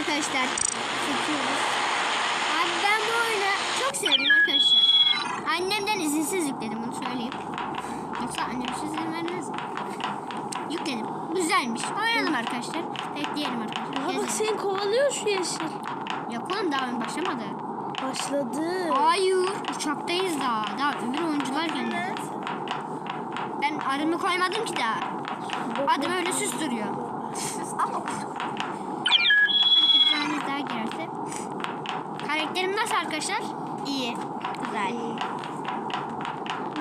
arkadaşlar. Seçiyoruz. Abi ben bu oyunu çok sevdim arkadaşlar. Annemden izinsiz yükledim bunu söyleyeyim. Yoksa annem izin vermez. Yükledim. Güzelmiş. Oynayalım arkadaşlar. Bekleyelim arkadaşlar. Aa, bak Gezelim. seni kovalıyor şu yeşil. Yok oğlum daha oyun başlamadı. Başladı. Hayır. Uçaktayız daha. Daha öbür oyuncular gelmedi. Ben adımı koymadım ki daha. Adım öyle süs duruyor. Bir tane daha girerse. Karakterim nasıl arkadaşlar? İyi. Güzel.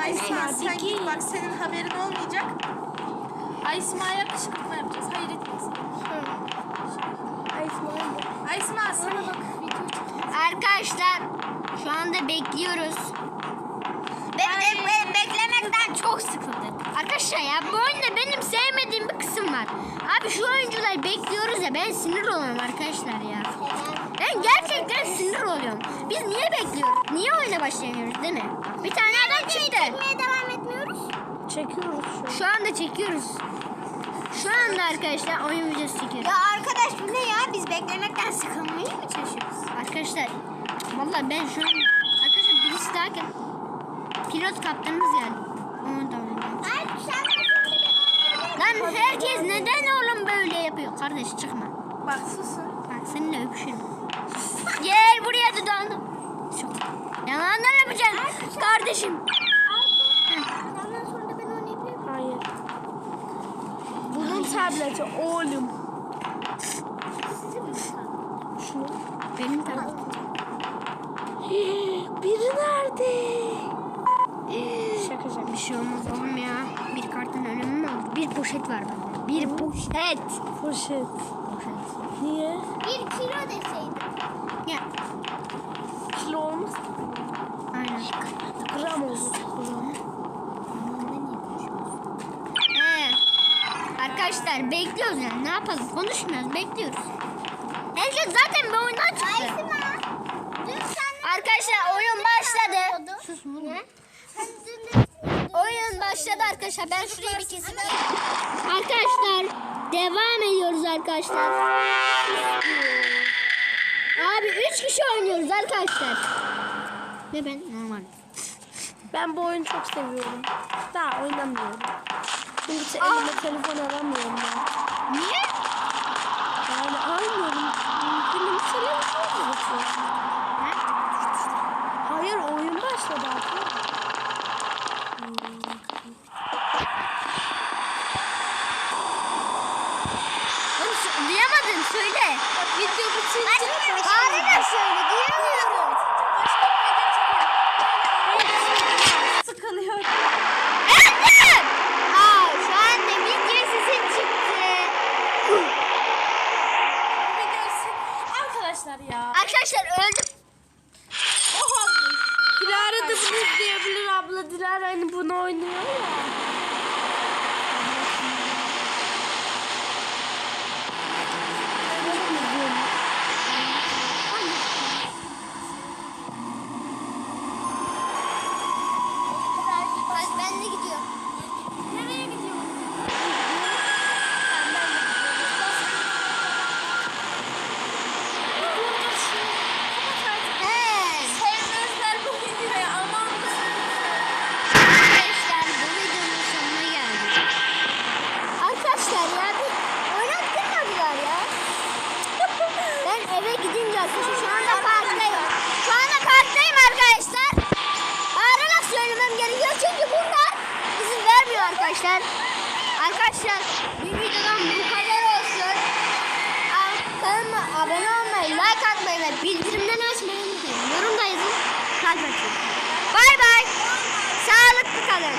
Ay sen, sen git bak senin haberin olmayacak. Ay İsmail'e kışkırtma yapacağız. Hayır etmesin. Ay İsmail. Ay İsmail sana bak. Arkadaşlar şu anda bekliyoruz. Bekle, be- beklemekten çok sıkıldım. Arkadaşlar ya bu oyunda benim sevmediğim bir kısım var. Abi şu oyuncular bekliyoruz ya ben sinir oluyorum arkadaşlar ya. Oluyorum. Biz niye bekliyoruz? Niye oyuna başlayamıyoruz değil mi? Bir tane adam çıktı. Çekmeye devam etmiyoruz. Çekiyoruz şu an. Şu anda çekiyoruz. Şu anda arkadaşlar oyun videosu çekiyoruz. Ya arkadaş bu ne ya? Biz beklemekten sıkılmayı mı çalışıyoruz? Arkadaşlar vallahi ben şu an arkadaşlar birisi gel. Pilot kaptanımız geldi. Onu da Lan herkes neden oğlum böyle yapıyor? Kardeş çıkma. Bak susun. Bak seninle öpüşürüm. Gel buraya dudağını. Yalanlar yapacaksın. Kardeşim. Senden sonra ben oynayabilirim. Hayır. Bunun tableti oğlum. Şunu. Benim tabii. Biri nerede? Şaka şaka. Bir şey olmaz oğlum ya. Bir kartın önemi mi oldu? Bir poşet var bende. Bir poşet. Poşet. Poşet. Niye? Bir kilo deseydim. Ya Kilo olmaz. aynen. Gram. He. Arkadaşlar bekliyoruz yani. Ne yapalım? Konuşmuyoruz. Bekliyoruz. Herkes zaten bir oyundan çıktı. Aysima. Dün sen Arkadaşlar oyun başladı. Sus de Oyun başladı arkadaşlar. Ben şurayı bir keseyim. Arkadaşlar devam ediyoruz arkadaşlar. Abi 3 kişi oynuyoruz arkadaşlar. Ve ben normal. Ben bu oyunu çok seviyorum. Daha oynamıyorum. Çünkü elime telefon alamıyorum ben. Niye? Yani almıyorum. Elime telefon gerekiyor. Hayır oyun başladı artık. Oğlum sö- duyamadın söyle. Video bitince. Bağırarak söyle duyamıyorum. Sıkılıyor. Efendim? Aa şu anda video sesin çıktı. Videosu. Arkadaşlar ya. Arkadaşlar öldüm. Olmuş. Dilara da bunu izleyebilir abla. Dilara hani bunu oynuyor ya. win. Arkadaşlar bir videodan bu kadar olsun. Kanalıma abone olmayı, like atmayı ve bildirimleri açmayı unutmayın. Yorumda yazın. Kalp açın. Bay bay. Sağlıklı kalın.